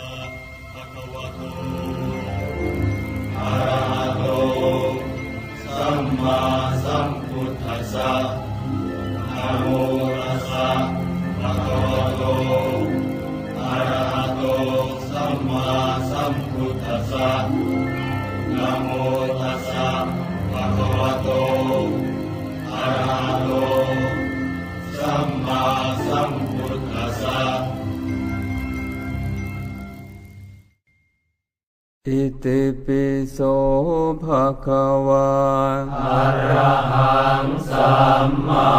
ะภะคะวะโต มมา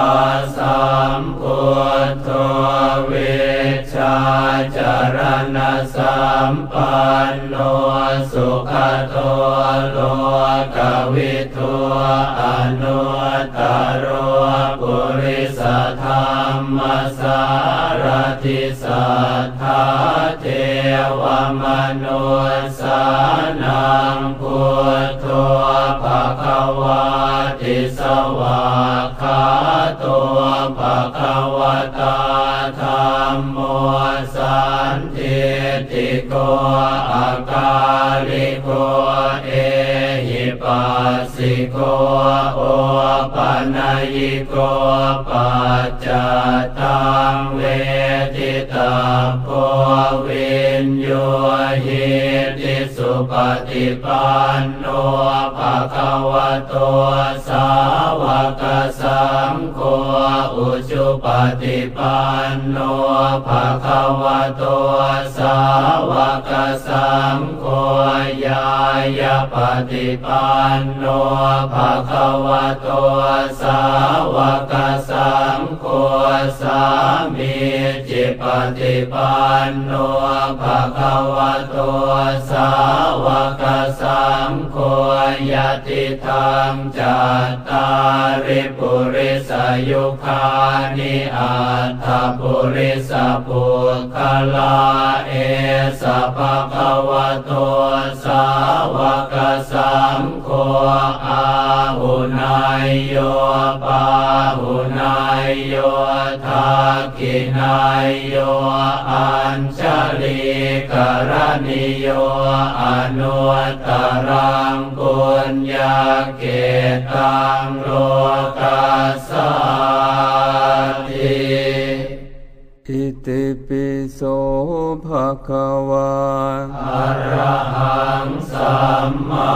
สัมพุทโธเวชชาจ รณสัมปันโนสุขโตโลกวิทูอนุตตรปุริสธรรมสารติสัทธาเทวมนุสานังพุทโธภะคะวาติสวากขาตัวภะคะวตาธรรมโมสันติติโกอาการิโกเอหิปัสสิโกโอปัญญิโกปัจจตังเวทิตาโกวินโยหิต สุปฏิปันโนภะคะวะโตสาวกสังโฆอุจุปฏิปันโนภะคะวะโตสาวกสังโฆยายาปฏิปันโนภะคะวะโตสาวกสังโฆสามีจิปฏิปันโนภะคะวะโตสาวกสังโฆยติธรรมจัต ตาริปุริสยุคานิอัตถปุริสปุคลาเอสะภะคะวะโตสาวกสังโฆอาหุนายโยปาหุนายโยทักขินายโยอัญชลีกรณิโยอนุตตรังปุญญาเกตังโลกัสสาติอิติปิโสภะคะวาอะระหังสัมมา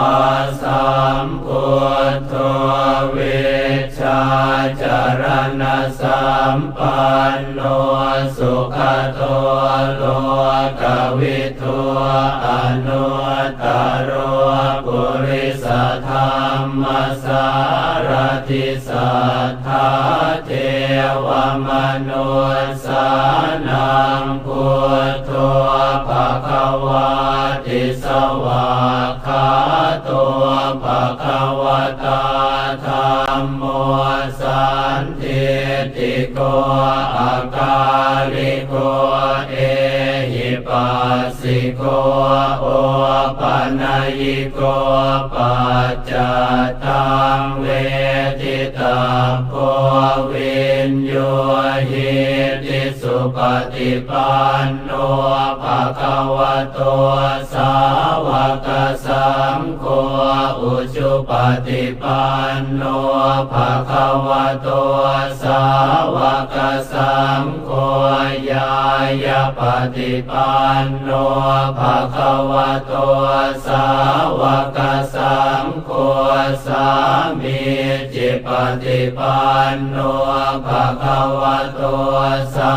สัมพุทโธเวชชา จารณสัมปันโนสุขโตโลกวิทูอนุตตรปุริสธรรมสารติสัทธาเทวมนุสานังพุทโธภะคะวาติสวากขาตัวภะคะวตาธรรมโมสันติติโกอาการิโกเอ ปัสสิโกโอปัญญิโกปัจจตังเวทิตาโพวินโยหิติสุปฏิปันโนภะคะวะโตสาวกสังโฆอุจุปฏิปันโนภะคะวะโตสาวกสังโฆยายาปฏิปันโนภะคะวะโตสาวกสังโฆสามีจิปฏิปันโนภะคะวะโตสา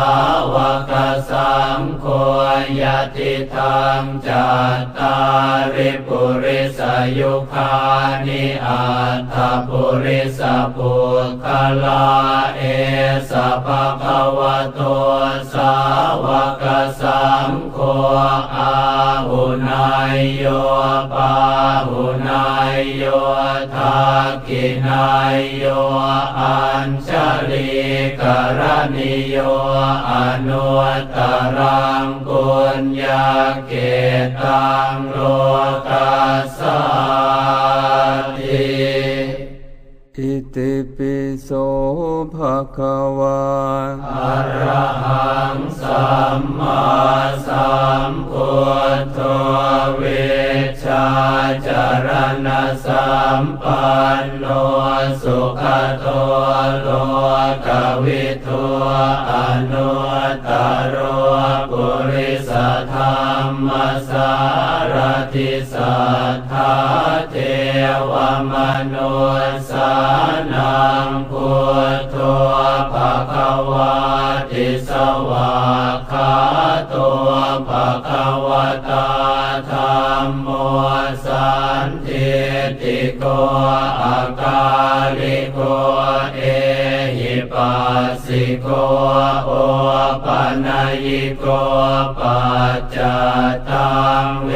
วกสังโฆยติธรรมจัตตาริปุริสยุคานิอัตถปุริสปุคลาเอสภะคะวะโตสาวกสังโฆอาหุนายโยปาหุนายโยทักขินายโยอัญชลีกรณิโยอนุตรังปุญญาเกตังโลกัสสติ อิติปิโสภะคะวาอะระหังสัมมาสัมพุทโธเวชาจารณะสัมปันโนสุขโตโลกวิโตอนุตตรโปุริ สธรรมสารติสัทธาเทวมนุสานังพุทโธภะคะวาติสวากขาตัวภะคะวตาธรรมโมสันติติโกอาการิโกเอหิ ปัสสิโกโอปัญญิโกปัจจตังเว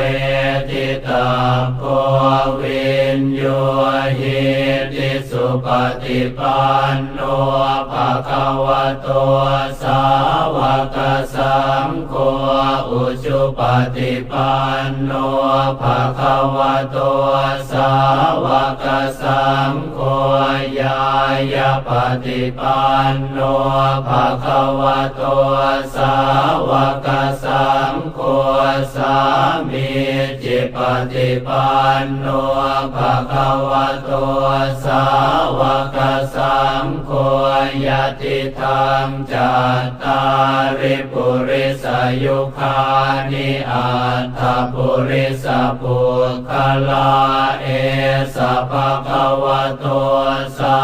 ทิตาโพวินโยหิติสุปฏิปันโนภะคะวะโตสาวกสังโฆอุจุปฏิปันโนภะคะวะโตสาวกสังโฆยายาปฏิปันโนภะคะวะโตสาวกสังโฆสามีจิปฏิปันโนภะคะวะโตสาวกสังโฆยติธรรมจัตตาริปุริสยุคานิอัตถปุริสปุคลาเอสภะคะวะโตสา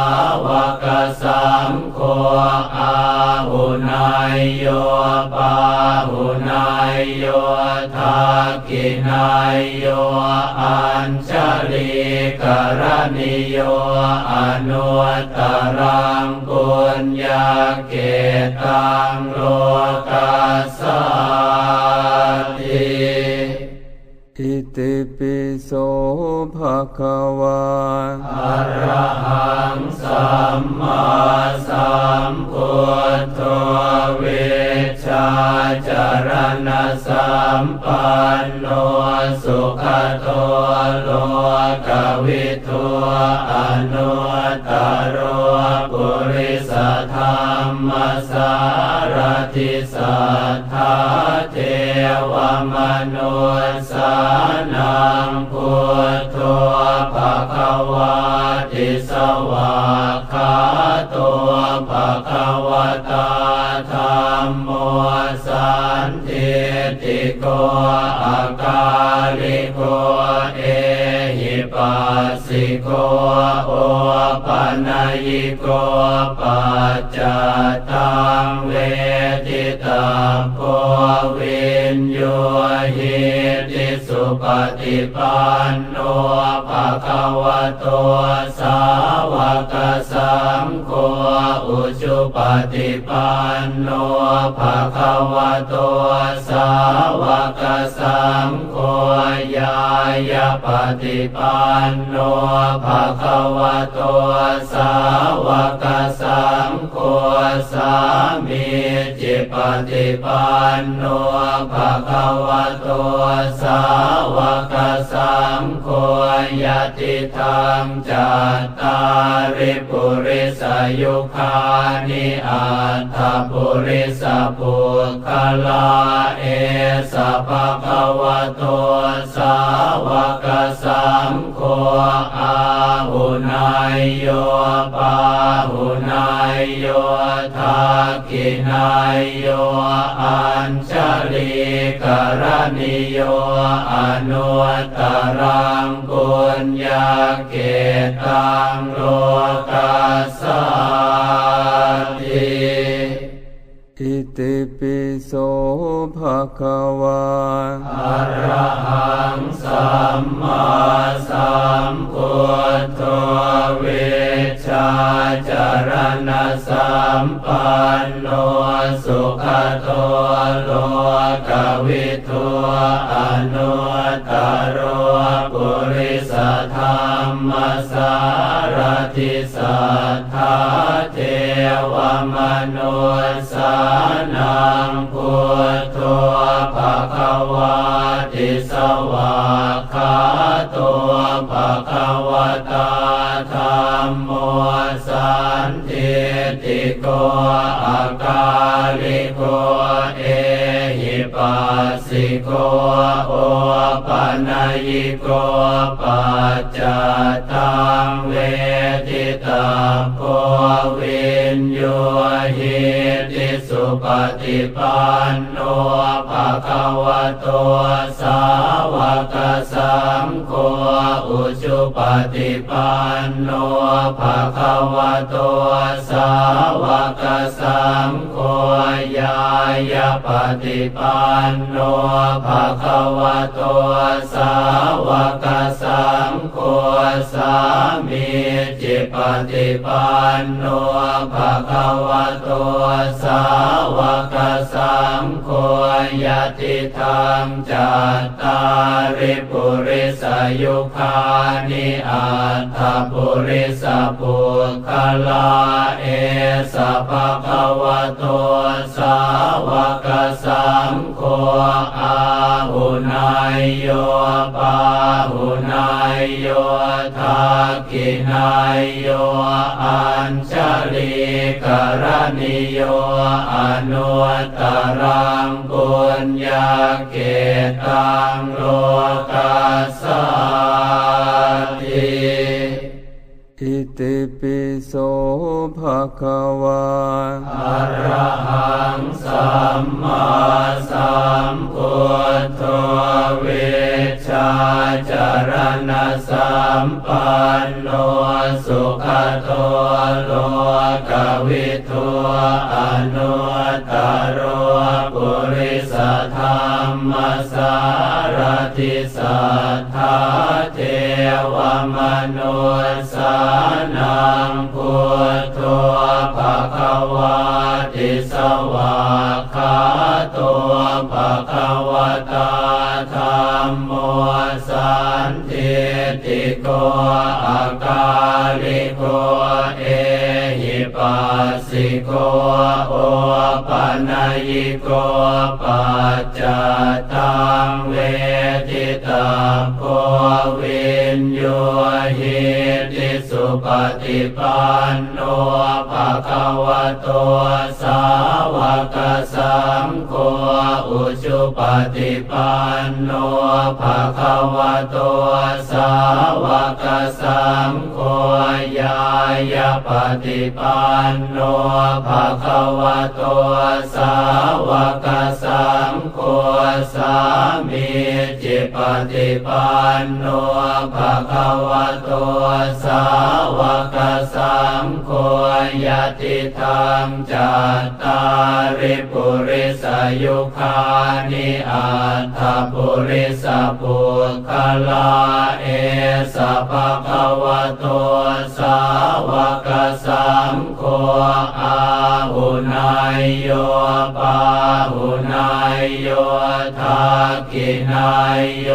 วกสังโฆอาหุนายโยปาหุนายโยทักขินายโยอัญชลีกรณิโยอนุตตรังปุญญาเกตังโลกัสสติอิติปิโสภะคะวาอะระหังสัมมาสัมพุทโธเวชชา จารณสัมปันโนสุขโตโลกวิทูอนุตตโรปุริสธรรมสารติสัทธาเทวมนุสานังพุทโธภควาติสวากาตัวภควตาธรรมโม สันติติโกอาการิโกเอหิปัสสิโกโอปัญญิโกปัจจตังเวทิตาโพวินโยหิติสุปฏิปันโนภะคะวะโตสาวกสังโฆอุจุปฏิปันโนภะคะวะโตสาวกสังโฆยายาปฏิปันโนภะคะวะโตสาวกสังโฆ สามีจิปฏิปันโนภะคะวะโตสาวกสังโฆยติธรรมจัตตาริปุริสยุคานิอัตถปุริสปุคลาเอสภะคะวะโตสาวกสังโฆอาหุนายโยปาหุนายโยทากินายโยอัญชลีกรณิโยอนุตรังกุญญาเกตังโลกัสสติอิติปิโสภะคะวาอะระหังสัมมาสัมพุทโธเวชชาจารณะสัมปันโนสุขโตโลกวิทูอนุตตโรปุริสธรรมสารติสัทธาเทวมนุสานังพุทโธภะคะวะติสวากขาตัวภะคะวะตาธรรมโมสันติติโกอาการิโกเอ หิปัสสิโกโอปันญิโกปัจจตังเวทิตาโพวินโยหิติสุปฏิปันโนภะคะวะโตสาวกสังโฆอุชุปฏิปันโนภะคะวะโตสาวกสังโฆยายาปฏิปันโนภะคะวะโตสาวกสังโฆสามีจิปฏิปันโนภะคะวะโตสาวกสังโฆยติธรรมจัตตาริปุริสยุคานิอตถปุริสปุคลาเอสภะคะวะโตสาวกสังโฆอาหุนายโยปาหุนายโยทักขินายโยอัญชลีกรณิโยอนุตตรังปุญญาเกตังโลกัสสติ อิติปิโสภะคะวาอะระหังสัมมาสัมพุทโธเวชาจารณสัมปันโนสุขโตโลกวิทูอนุตตรปุริสธรรมสารติสัทธาเทวมนุสานังพุทโธภะคะวะติสวะคาโตภะคะวะตาธรรมโมสันติติโกอาการิโกเอ ปัสสิโกโอปันญิโกปัจจตังเวทิตาโพวินโยหิติสุปฏิปันโนภะคะวะโตสาวกสังโฆอุชุปฏิปันโนภะคะวะโตสาวกสังโฆยายาปฏิปันโนภะคะวะโตสาวกสังโฆสามีจิปฏิปันโนภะคะวะโตสาวกสังโฆยติธรรมจัตตาริปุริสยุคานิอัตถปุริสปุคลาเอสภะคะวะโตสาวกสังโฆอาหุนายโยปาหุนายโยทักขินายโย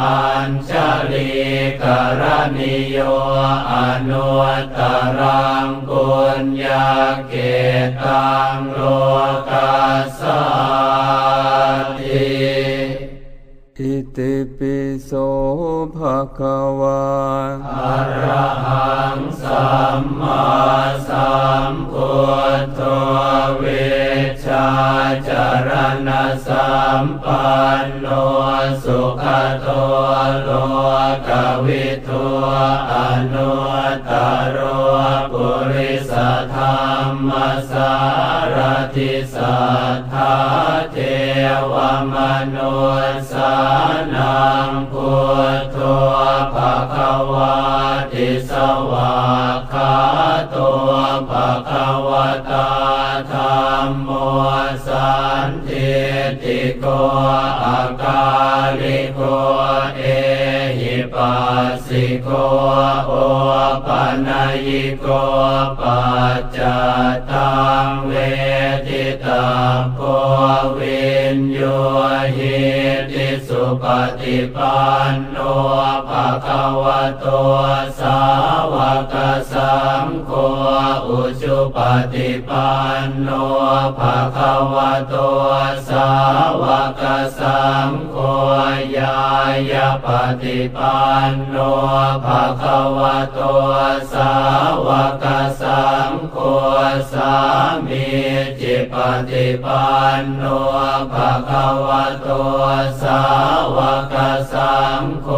อัญชลีกรณิโยอนุตรังปุญญาเกตังโลกัสสติ อิติปิโสภะคะวาอะระหังสัมมาสัมพุทโธเวชาจารณสัมปันโนสุขโตโลกวิทูอนุตตรปุริสธรรมสารติสัทธาเทวมนุสานังพุทโธภควาติสวาคาโตภควตา ธรรมโมสันติ ติโกอาการิโกเอหิปัสสิโกโอปันญิโกปัจจตังเวทิตาโพวินโยหิติสุปฏิปันโนภะคะวะโตสาวกสังโฆอุชุปฏิปันโนภะคะวะโตสาวกสังโฆยายาปฏิปันโนภะคะวะโตสาวกสังโฆสามีจิปฏิปันโนภะคะวะโตสาวก สังโฆ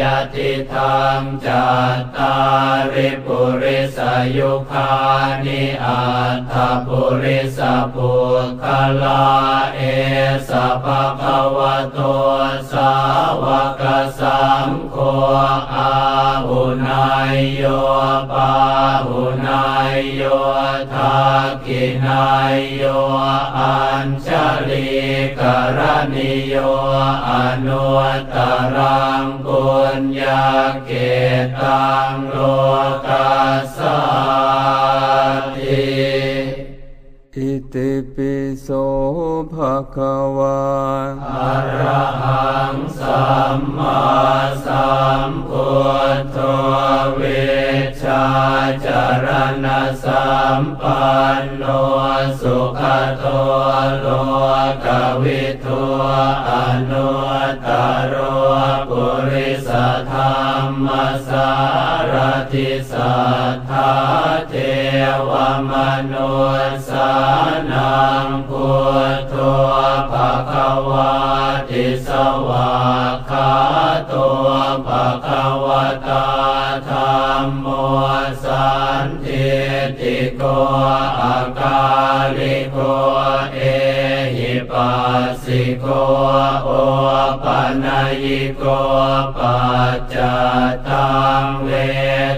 ยติธรรมจัตตาริปุริสยุคานิอัตถปุริสปุคลาเอสะภะคะวะโตสาวกสังโฆอาหุนายโยปาหุนายโยทักขินายโยอัญชลีกรณิโยอนุตตรังปุญญาเกตังโลกัสสติ อิติปิโสภะคะวาอะระหังสัมมาสัมพุทโธเวชาจารณะสัมปันโนสุขโตโลกวิทูอนุตตรปุริสธรรมสารติสัทธาเทวมนุสานังพุทโธภะคะวะติสวะคา ตัวภะคะวตาธรรมโมสันทิติโกอาการิโกเอหิปัสสิโกโอปัญญิโกปัจจตังเว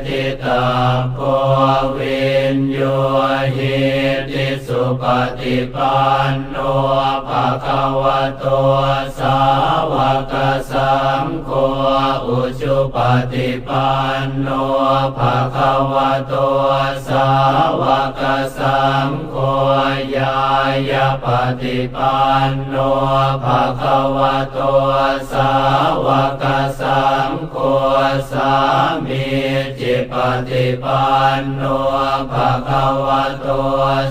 ทิตาโพวินโยหิติสุปฏิปันโนภะคะวะโตสาวกสังโฆอุชุปฏิปันโนภะคะวะโตสาวกสังโฆยายาปฏิปันโนภะคะวะโตสาวกสังโฆสามีจิปฏิปันโนภะคะวะโต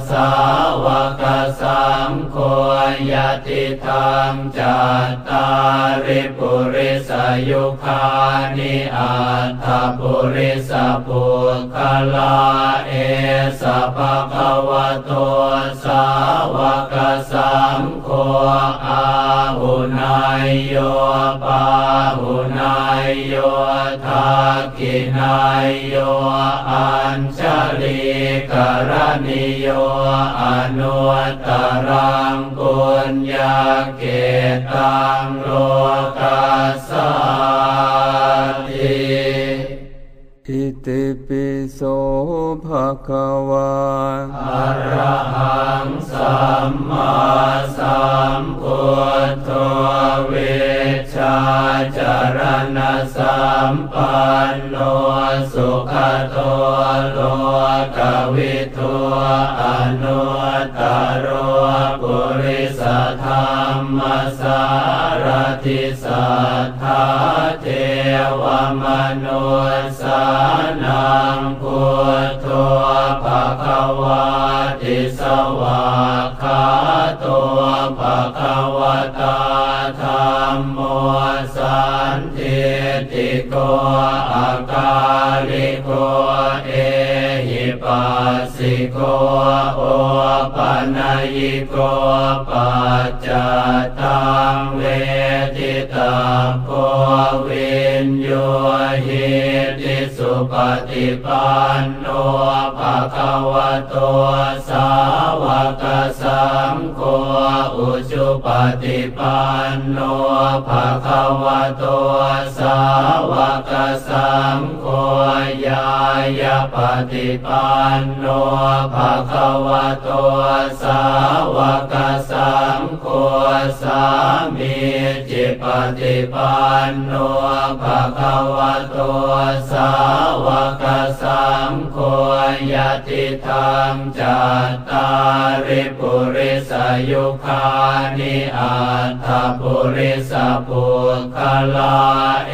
สาวกสังโฆยติธรรมจัตตาริปุริสยยุคานิอัตถปุริสปุคลาเอสะภะคะวะโตสาวกสังโฆอาหุนายโยปาหุนายโยทา กินายโยอัญชลีกรณิโยอนุตตรังกุญญาเกตังโลกัสสติ อิติปิโสภะคะวาอะระหังสัมมาสัมพุทโธเวชาจารณะสัมปันโนสุขโตโลกวิทูอนุตตรปุริสธรรมสารติสัทธา เทวมนุสานังพุทโธภะคะวาติสวาคาโตัวภะคะวตาธรรมโมสันติติโกอาการิโกเอ ปัสสิโกโอปันยิโกปัจจตังเวทิตาโกวินโยหิติสุปฏิปันโน คะวะโตสาวกสังโฆอุชุปฏิปันโนภะคะวะโตสาวกสังโฆยายาปฏิปันโนภะคะวะโตสาวกสังโฆสามีจิปฏิปันโนภะคะวะโตสาวกสังโฆยติธรรมจัตตาริปุริสยุคานิอัตถปุริสปุคลาเอ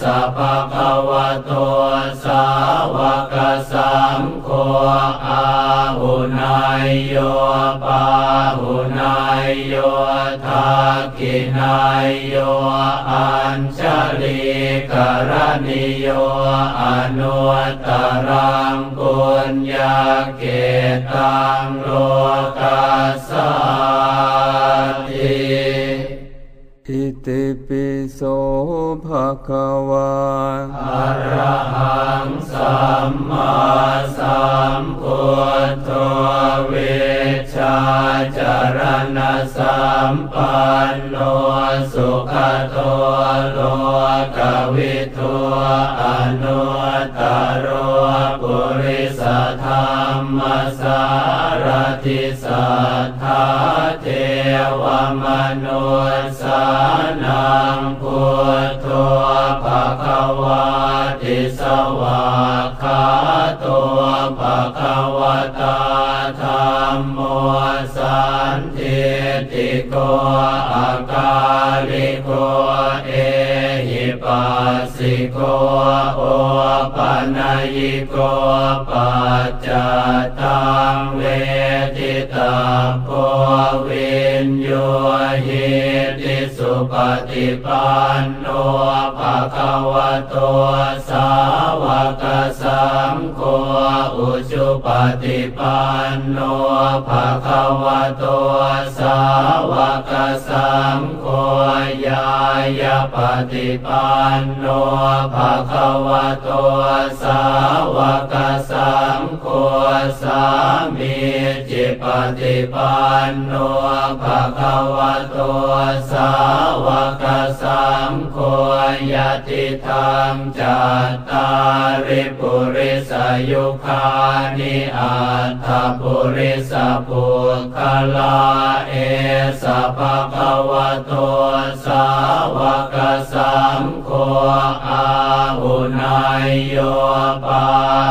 สะภะคะวะโตสาวกสังโฆอาหุนายโยปาหุนายโยทักขินายโยอัญชลีกรณิโยอนุตตรังปุลญญาเกตังโลกัสสติอิติปิโสภะคะวาอะระหังสัมมาสัมพุทโธเวชชาจารณสัมปันโนสุขโตโลกวิทูอนุตตรปุริสธรรมสารติสัทธาเทวมนุสานังพุทโธภะคะวาติสวาคาโตภะคะวะตาธรรมโมสันติติโกอาการิโกเอหิปัสสิโกโอปัญญิโกปัจจตังเวทิตาโพวินโยหิติสุปฏิปันโนภะคะวะโตสาวกสังโฆอุชุปฏิปันโนภะคะวะโตสาวกสังโฆยายาปฏิปันโนภะคะวะโตสาวกสังโฆสามีจิปฏิปันโนภะคะวะโตสาวกสังโฆยติธรรมจัตตาริปุริสยุคานิอัตถปุริสปุคลาเอสภะคะวะโตสาวกสังโฆอา หุนายโยปา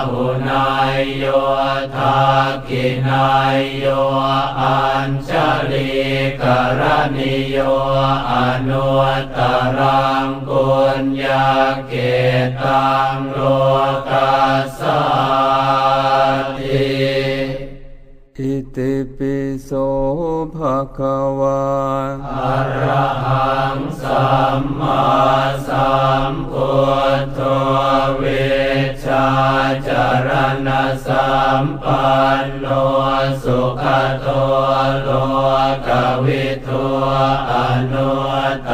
หุนายโยทักขินายโยอัญชลีกรณิโยอนุตรังกุญญาเกตังโลกัสสติ อิติปิโสภะคะวาอะระหังสัมมาสัมพุทโธเวชาจารณะสัมปันโนสุขโตโลกวิทูอนุต